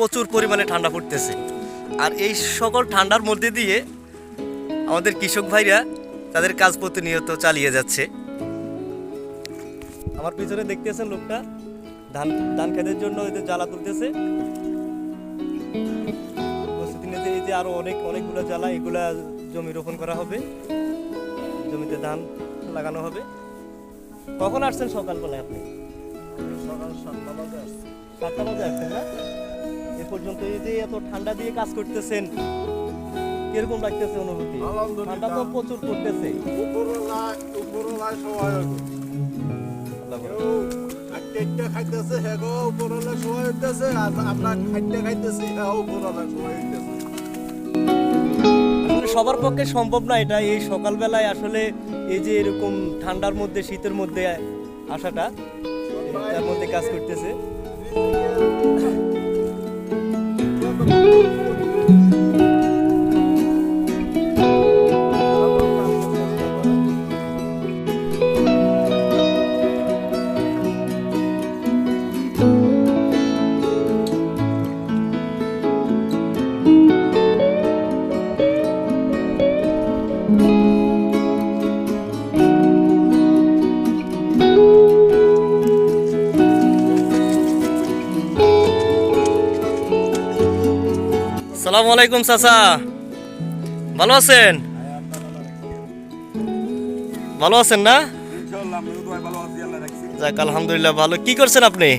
প্রচুর পরিমাণে ঠান্ডা পড়তেছে। আর এই সকল ঠান্ডার মধ্যে দিয়ে আমাদের কৃষক ভাইরা তাদের কাজ প্রতিনিয়ত চালিয়ে যাচ্ছে। আমার পিছনে দেখতেছেন লোকটা ধান ধান খেতের জন্য যে জ্বালা তুলতেছে। এই যে আরও অনেক অনেকগুলো জ্বালা এগুলা জমি রোপণ করা হবে। জমিতে ধান লাগানো হবে। কখন আসছেন সকালবেলায় আপনি? সকাল সাতটা বাজে আসছে। সাতটা বাজে আসছেন না? পর্যন্ত এই যে এত ঠান্ডা দিয়ে কাজ করতেছেন কীরকম লাগতেছে অনুভূতি? ঠান্ডা তো প্রচুর পড়তেছে। উপরওয়ালা উপরওয়ালা সবাই কেউ খাইতে খাইতেছে হেগো উপরওয়ালা সবাই হইতেছে আর আমরা খাইতে খাইতেছি হ্যাঁ উপরওয়ালা সবাই হইতেছে। সবার পক্ষে সম্ভব না এটা এই সকালবেলায় আসলে এই যে এরকম ঠান্ডার মধ্যে শীতের মধ্যে আসাটা তার মধ্যে কাজ করতেছে। Música সালাম আলাইকুম চাচা। ভালো আছেন? ভালো আছেন না? যাক আলহামদুলিল্লাহ ভালো। কি করছেন আপনি?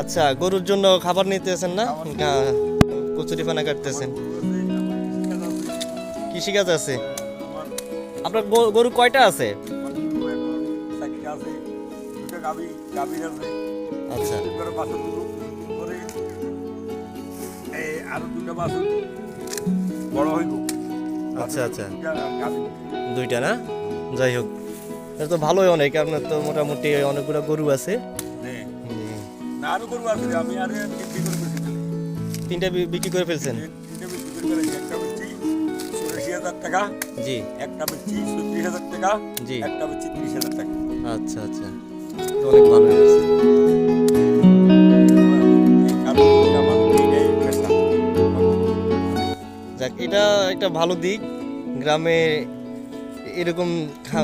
আচ্ছা গরুর জন্য খাবার নিতেছেন না? কচুরি পানা কাটতেছেন। কৃষিকাজ আছে আপনার গরু কয়টা আছে? আচ্ছা। বড় হইব। আচ্ছা আচ্ছা। দুইটা না? যাই হোক। তো ভালোই অনেক আপনার তো মোটামুটি অনেকগুলো গরু আছে। আরও আমি তিনটা বিক্রি করে ফেলছেন? টাকা জি। একটা বেচছি ছত্রিশ হাজার টাকা জি। একটা বেচছি ত্রিশ হাজার টাকা। আচ্ছা আচ্ছা। অনেক ভালো হয়েছে। যাক এটা একটা ভালো দিক। গ্রামে এরকম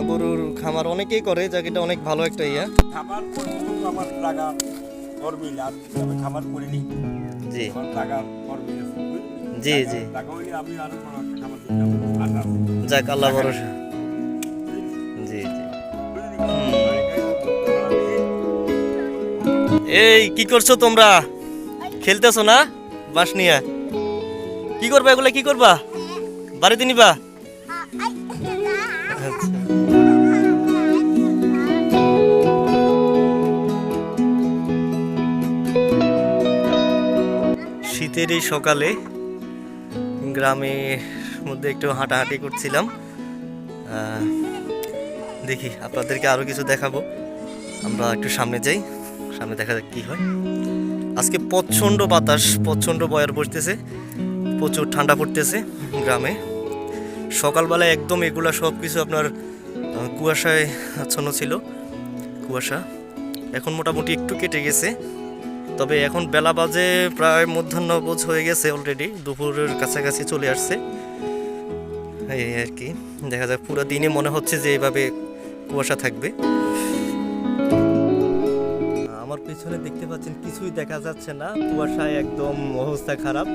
গরুর খামার অনেকেই করে যাক এটা অনেক ভালো একটা ইয়া। খামার আমার আর খামার করিনি। জি? জি, জি। টাকা হইলে আমি আরও খামার করতাম আশা আছে। যাক আল্লাহ ভরসা। জি জি। এই কি করছ তোমরা? খেলতেছো না? বাঁশ নিয়ে? কি করবা এগুলো, কি করবা? বাড়িতে নিবা। শীতের এই সকালে গ্রামের মধ্যে একটু হাঁটাহাঁটি করছিলাম। দেখি আপনাদেরকে আরও কিছু দেখাবো। আমরা একটু সামনে যাই, সামনে দেখা যাক কি হয়। আজকে প্রচণ্ড বাতাস, প্রচণ্ড বয়ার বসতেছে। প্রচুর ঠান্ডা পড়তেছে গ্রামে। সকালবেলায় একদম এগুলা সব কিছু আপনার কুয়াশায় আচ্ছন্ন ছিল, কুয়াশা। এখন মোটামুটি একটু কেটে গেছে। তবে এখন বেলা বাজে প্রায় মধ্যাহ্নবোধ হয়ে গেছে অলরেডি দুপুরের কাছাকাছি চলে আসছে। এই আর কি, দেখা যাক, পুরো দিনে মনে হচ্ছে যে এইভাবে কুয়াশা থাকবে। আমার পিছনে দেখতে পাচ্ছেন, কিছুই দেখা যাচ্ছে না। কুয়াশায় একদম অবস্থা খারাপ।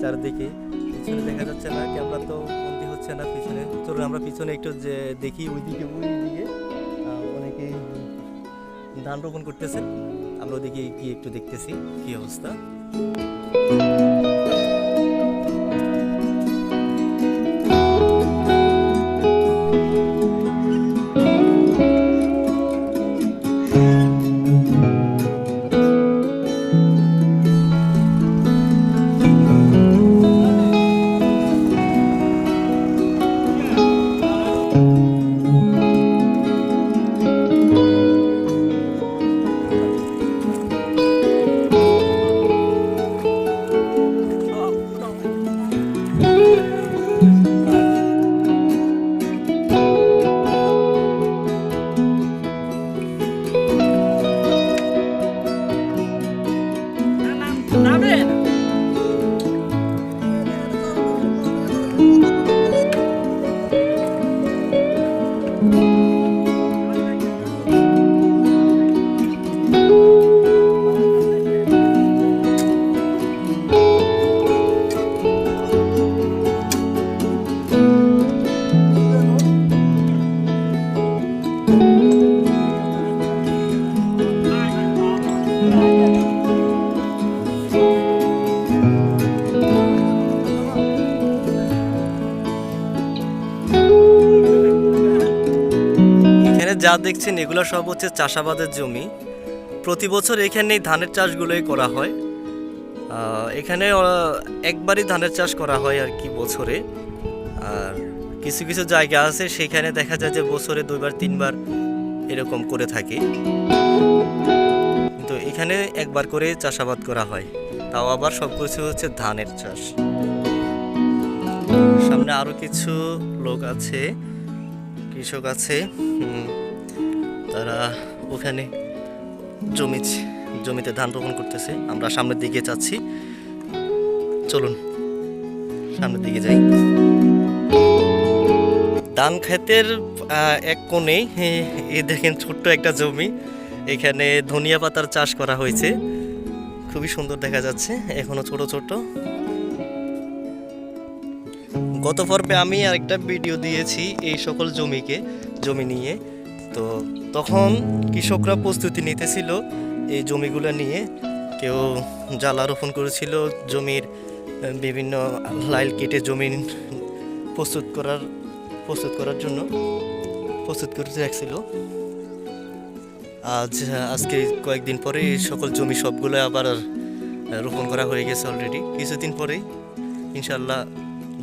চারদিকে। পিছনে দেখা যাচ্ছে না ক্যামেরা তো বন্দি হচ্ছে না পিছনে। চলুন আমরা পিছনে একটু যে দেখি ওইদিকে ওইদিকে। অনেকে ধান রোপণ করতেছে। আমরা ওদিকে গিয়ে একটু দেখতেছি কি অবস্থা। যা দেখছেন এগুলো সব হচ্ছে চাষাবাদের জমি। প্রতি বছর এখানে এই ধানের চাষগুলোই করা হয়। এখানে একবারই ধানের চাষ করা হয় আর কি বছরে। আর কিছু কিছু জায়গা আছে, সেখানে দেখা যায় যে বছরে দুইবার, তিনবার এরকম করে থাকে। কিন্তু এখানে একবার করে চাষাবাদ করা হয়। তাও আবার সব কিছু হচ্ছে ধানের চাষ। সামনে আরও কিছু লোক আছে, কৃষক আছে। তারা ওখানে জমি জমিতে ধান রোপণ করতেছে। আমরা সামনের দিকে যাচ্ছি। চলুন, সামনের দিকে যাই। ধান ক্ষেতের এক কোণে এই দেখেন ছোট্ট একটা জমি। এখানে ধনিয়া পাতার চাষ করা হয়েছে। খুবই সুন্দর দেখা যাচ্ছে, এখনও ছোট ছোট। গত পর্বে আমি আরেকটা ভিডিও দিয়েছি এই সকল জমিকে, জমি নিয়ে। তো তখন কৃষকরা প্রস্তুতি নিতেছিল এই জমিগুলো নিয়ে। কেউ জ্বালা রোপণ করেছিল, জমির বিভিন্ন লাইল কেটে জমি প্রস্তুত করার প্রস্তুত করার জন্য প্রস্তুত করতে রাখছিল আজ, আজকে কয়েকদিন পরে সকল জমি সবগুলো আবার রোপণ করা হয়ে গেছে অলরেডি কিছুদিন পরেই ইনশাল্লাহ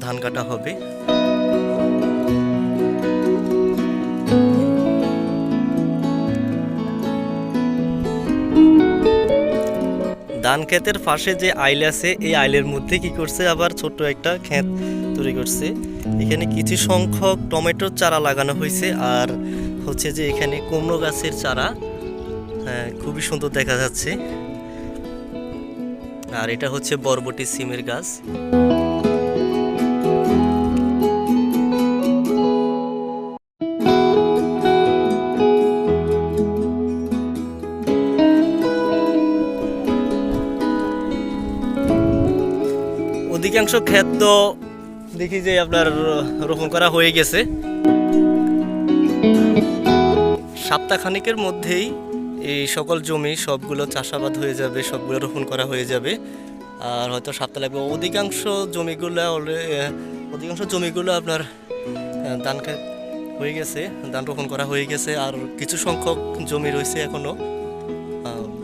ধান কাটা হবে। ধান ক্ষেতের পাশে যে আইল আছে এই আইলের মধ্যে কি করছে? আবার ছোট্ট একটা ক্ষেত তৈরি করছে। এখানে কিছু সংখ্যক টমেটোর চারা লাগানো হয়েছে আর হচ্ছে যে এখানে কুমড়ো গাছের চারা। হ্যাঁ, খুবই সুন্দর দেখা যাচ্ছে। আর এটা হচ্ছে বরবটি সিমের গাছ। অধিকাংশ ক্ষেত তো দেখি যে আপনার রোপণ করা হয়ে গেছে। সপ্তাহখানিকের মধ্যেই এই সকল জমি সবগুলো চাষাবাদ হয়ে যাবে, সবগুলো রোপণ করা হয়ে যাবে। আর হয়তো সপ্তাহ লাগবে। অধিকাংশ জমিগুলো অধিকাংশ জমিগুলো আপনার ধান হয়ে গেছে, ধান রোপণ করা হয়ে গেছে। আর কিছু সংখ্যক জমি রয়েছে এখনও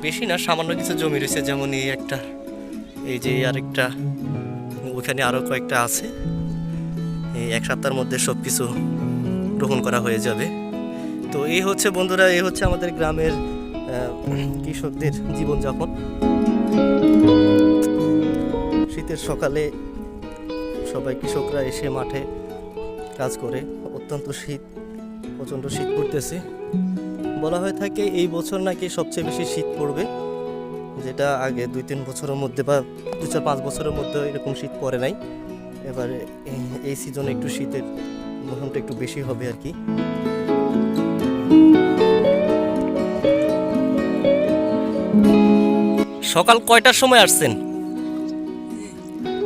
বেশি না, সামান্য কিছু জমি রয়েছে। যেমন এই একটা, এই যে আরেকটা। ওখানে আরও কয়েকটা আছে। এই এক সপ্তাহের মধ্যে সব কিছু গ্রহণ করা হয়ে যাবে। তো এই হচ্ছে বন্ধুরা, এই হচ্ছে আমাদের গ্রামের কৃষকদের জীবনযাপন। শীতের সকালে সবাই কৃষকরা এসে মাঠে কাজ করে। অত্যন্ত শীত, প্রচণ্ড শীত পড়তেছে। বলা হয়ে থাকে এই বছর নাকি সবচেয়ে বেশি শীত পড়বে। যেটা আগে দুই, তিন বছরের মধ্যে বা দু চার, পাঁচ বছরের মধ্যে এরকম শীত পড়ে নাই। এবারে এই- সিজনে একটু শীতের মৌসুমটা একটু বেশি হবে আর কি। সকাল কয়টার সময় আসছেন?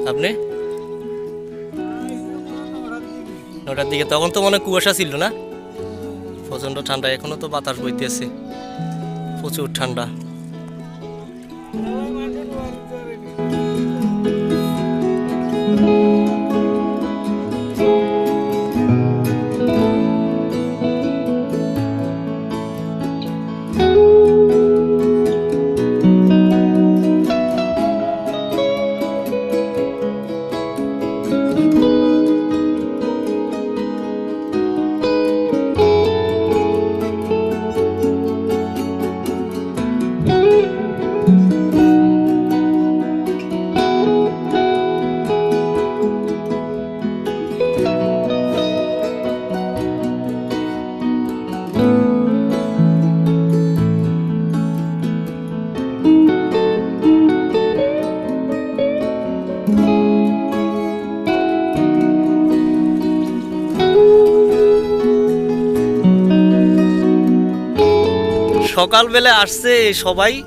আপনি? নটার দিকে। তখন তো মনে কুয়াশা ছিল না? প্রচণ্ড ঠান্ডা। এখনও তো বাতাস বইতেছে। প্রচুর ঠান্ডা। সকালবেলা আসছে সবাই,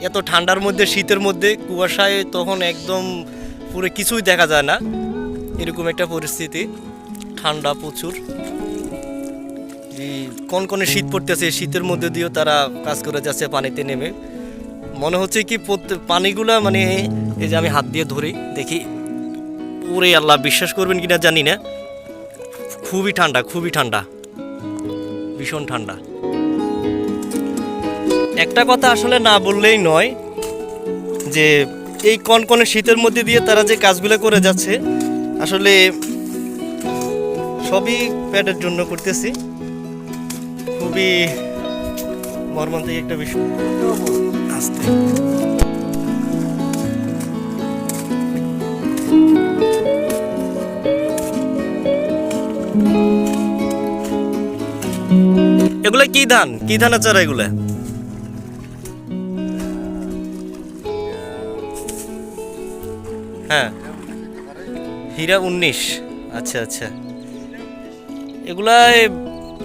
এত ঠান্ডার মধ্যে, শীতের মধ্যে, কুয়াশায় তখন একদম পুরো কিছুই দেখা যায় না। এরকম একটা পরিস্থিতি, ঠান্ডা প্রচুর। কোন কনকনে শীত পড়তেছে, শীতের মধ্যে দিয়েও তারা কাজ করে যাচ্ছে, পানিতে নেমে। মনে হচ্ছে কি পানিগুলা মানে এই যে আমি হাত দিয়ে ধরি, দেখি। ওরে আল্লাহ, বিশ্বাস করবেন কিনা জানি না। খুবই ঠান্ডা খুবই ঠান্ডা। ভীষণ ঠান্ডা। একটা কথা আসলে না বললেই নয়, যে এই কনকনে শীতের মধ্যে দিয়ে তারা যে কাজগুলো করে যাচ্ছে, আসলে সবই প্যাডের জন্য করতেছি। খুবই মর্মান্তিক একটা বিষয়। আস্তে এগুলা কি ধান? কি ধানের চারা এগুলা? হ্যাঁ। হীরা উনিশ। আচ্ছা আচ্ছা। এগুলা এ,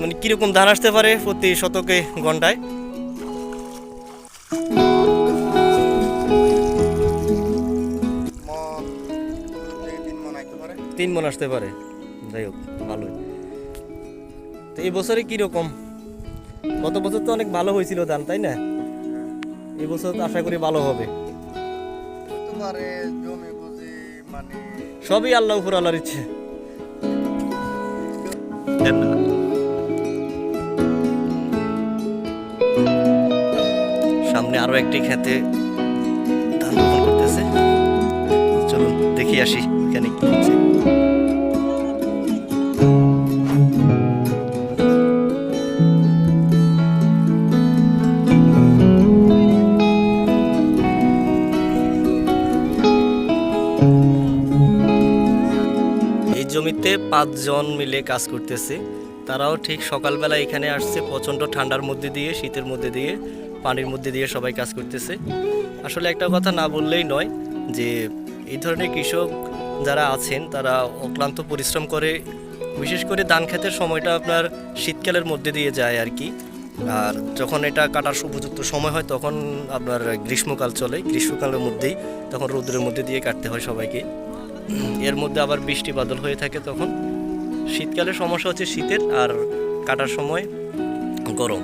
মানে কীরকম ধান আসতে পারে প্রতি শতকে ঘন্টায়? তিন মন আসতে পারে। যাই হোক ভালোই। তো এই বছরে কীরকম? গত বছর তো অনেক ভালো হয়েছিল ধান তাই না? এই বছর তো আশা করি ভালো হবে। সবই আল্লাহ উপর আল্লাহর ইচ্ছে। সামনে আরও একটি খেতে ধান রোপণ করতেছে। চলুন, দেখি আসি এখানে কি হচ্ছে। জমিতে পাঁচজন মিলে কাজ করতেছে। তারাও ঠিক সকালবেলা এখানে আসছে, প্রচণ্ড ঠান্ডার মধ্যে দিয়ে, শীতের মধ্যে দিয়ে, পানির মধ্যে দিয়ে সবাই কাজ করতেছে। আসলে একটা কথা না বললেই নয় যে, এই ধরনের কৃষক যারা আছেন, তারা অক্লান্ত পরিশ্রম করে, বিশেষ করে ধান ক্ষেতের সময়টা আপনার শীতকালের মধ্যে দিয়ে যায় আর কি। আর যখন এটা কাটার উপযুক্ত সময় হয়, তখন আপনার গ্রীষ্মকাল চলে। গ্রীষ্মকালের মধ্যেই, তখন রৌদ্রের মধ্যে দিয়ে কাটতে হয় সবাইকে। এর মধ্যে আবার বৃষ্টি বাদল হয়ে থাকে তখন। শীতকালে সমস্যা হচ্ছে শীতের আর কাটার সময় গরম।